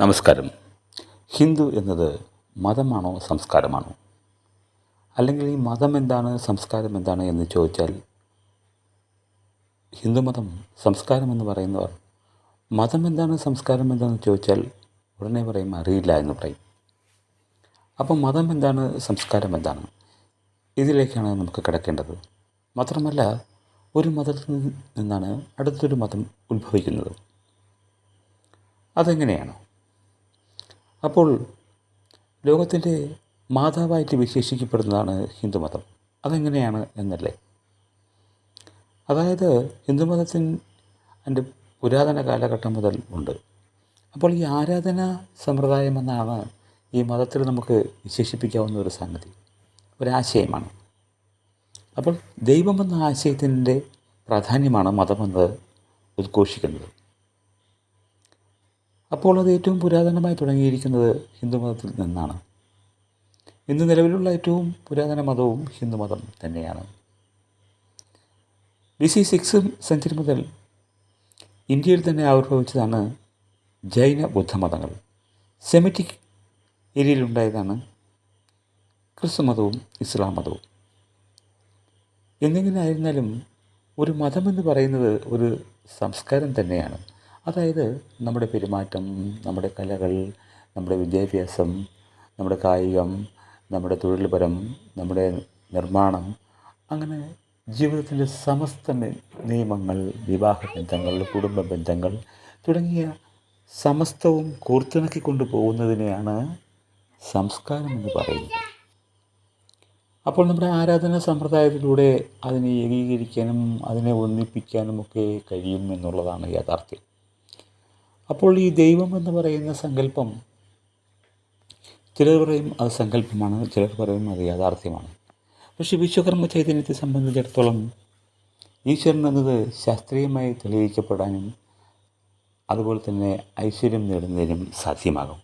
നമസ്കാരം. ഹിന്ദു എന്നത് മതമാണോ സംസ്കാരമാണോ? അല്ലെങ്കിൽ ഈ മതം എന്താണ് സംസ്കാരം എന്താണ് എന്ന് ചോദിച്ചാൽ ഹിന്ദുമതം സംസ്കാരം എന്ന് പറയുന്നവർ മതം എന്താണ് സംസ്കാരം എന്താണെന്ന് ചോദിച്ചാൽ ഉടനെ പറയും അറിയില്ല എന്ന് പറയും. അപ്പം മതം എന്താണ് സംസ്കാരം എന്താണ്? ഇതിലേക്കാണ് നമുക്ക് കിടക്കേണ്ടത്. മാത്രമല്ല ഒരു മതത്തിൽ നിന്നാണ് അടുത്തൊരു മതം ഉത്ഭവിക്കുന്നത്. അതെങ്ങനെയാണ്? അപ്പോൾ ലോകത്തിന്റെ മാതാവായിട്ട് വിശേഷിക്കപ്പെടുന്നതാണ് ഹിന്ദുമതം. അതെങ്ങനെയാണ് എന്നല്ലേ? അതായത് ഹിന്ദുമതത്തിന് എന്റെ പുരാതന കാലഘട്ടം മുതൽ ഉണ്ട്. അപ്പോൾ ഈ ആരാധന സമ്പ്രദായം എന്നാണ് ഈ മതത്തിൽ നമുക്ക് വിശേഷിപ്പിക്കാവുന്ന ഒരു സംഗതി. ഒരാശയമാണ്. അപ്പോൾ ദൈവമെന്ന ആശയത്തിന്റെ പ്രാധാന്യമാണ് മതമെന്ന് ഉദ്ഘോഷിക്കുന്നത്. അപ്പോൾ അത് ഏറ്റവും പുരാതനമായി തുടങ്ങിയിരിക്കുന്നത് ഹിന്ദുമതത്തിൽ നിന്നാണ്. ഇന്ന് നിലവിലുള്ള ഏറ്റവും പുരാതന മതവും ഹിന്ദുമതം തന്നെയാണ്. ബി സി സിക്സ് സെഞ്ചുറി മുതൽ ഇന്ത്യയിൽ തന്നെ ആവിർഭവിച്ചതാണ് ജൈന ബുദ്ധമതങ്ങൾ സെമിറ്റിക് ഏരിയയിലുണ്ടായതാണ് ക്രിസ്തുമതവും ഇസ്ലാം മതവും. എന്നിങ്ങനെ ആയിരുന്നാലും ഒരു മതമെന്ന് പറയുന്നത് ഒരു സംസ്കാരം തന്നെയാണ്. അതായത് നമ്മുടെ പെരുമാറ്റം നമ്മുടെ കലകൾ നമ്മുടെ വിദ്യാഭ്യാസം നമ്മുടെ കായികം നമ്മുടെ തൊഴിൽപരം നമ്മുടെ നിർമ്മാണം അങ്ങനെ ജീവിതത്തിന്റെ സമസ്ത നിയമങ്ങൾ വിവാഹ ബന്ധങ്ങൾ കുടുംബ ബന്ധങ്ങൾ തുടങ്ങിയ സമസ്തവും കോർത്തിണക്കിക്കൊണ്ട് പോകുന്നതിനെയാണ് സംസ്കാരം എന്ന് പറയുന്നത്. അപ്പോൾ നമ്മുടെ ആരാധന സമ്പ്രദായത്തിലൂടെ അതിനെ ഏകീകരിക്കാനും അതിനെ ഒന്നിപ്പിക്കാനും ഒക്കെ കഴിയും എന്നുള്ളതാണ് യാഥാർത്ഥ്യം. അപ്പോൾ ഈ ദൈവം എന്ന് പറയുന്ന സങ്കല്പം ചിലർ പറയും അത് സങ്കല്പമാണ് ചിലർ പറയും അത് യാഥാർത്ഥ്യമാണ്. പക്ഷേ വിശ്വകർമ്മ ചൈതന്യത്തെ സംബന്ധിച്ചിടത്തോളം ഈശ്വരൻ എന്നത് ശാസ്ത്രീയമായി തെളിയിക്കപ്പെടാനും അതുപോലെ തന്നെ ഐശ്വര്യം നേടുന്നതിനും സാധ്യമാകും.